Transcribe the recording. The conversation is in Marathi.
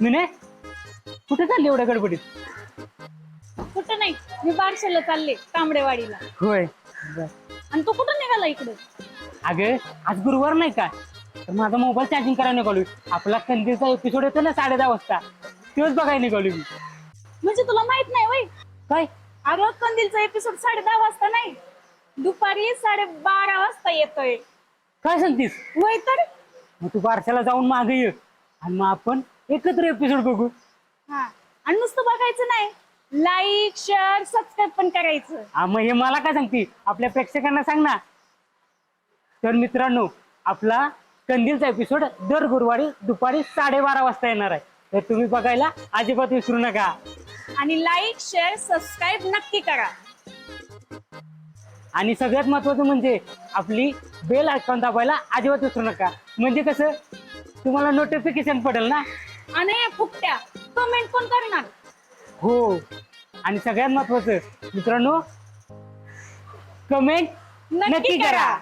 मिने कुठे चालली एवढ्या गडबडीत? कुठं नाही मी बारशाला चालले तांबडेवाडीला. होय. आणि तू कुठं निघाला इकडे? अगं आज गुरुवार नाही का? तर माझा मोबाईल चार्जिंग करायला निघालोय. आपला कंदीलचा एपिसोड येतो ना साडे दहा वाजता. तोच बघायला निघालोय मी. म्हणजे तुला माहीत नाही वय? काय? अगं कंदीलचा एपिसोड साडे दहा वाजता नाही. दुपारी साडे बारा वाजता येतोय. काय सांगतीस? वय तर? मग तू बारशाला जाऊन मागे ये. आणि मग आपण एकत्र एपिसोड बघू. हा. आणि नुसतं बघायचं नाही. लाईक शेअर सबस्क्राईब पण करायचं. हा मग हे मला काय सांगते? आपल्या प्रेक्षकांना सांग ना. तर मित्रांनो आपला कंदीलचा एपिसोड दर गुरुवारी दुपारी साडेबारा वाजता येणार आहे. तर तुम्ही बघायला अजिबात विसरू नका. आणि लाईक शेअर सबस्क्राईब नक्की करा. आणि सगळ्यात महत्वाचं म्हणजे आपली बेल आयकॉन दाबायला अजिबात विसरू नका. म्हणजे कसं? तुम्हाला नोटिफिकेशन पडेल ना? आणि फुकट्या. कमेंट पण करणार? हो. आणि सगळ्यात महत्वाचं मित्रांनो कमेंट नक्की करा. करा.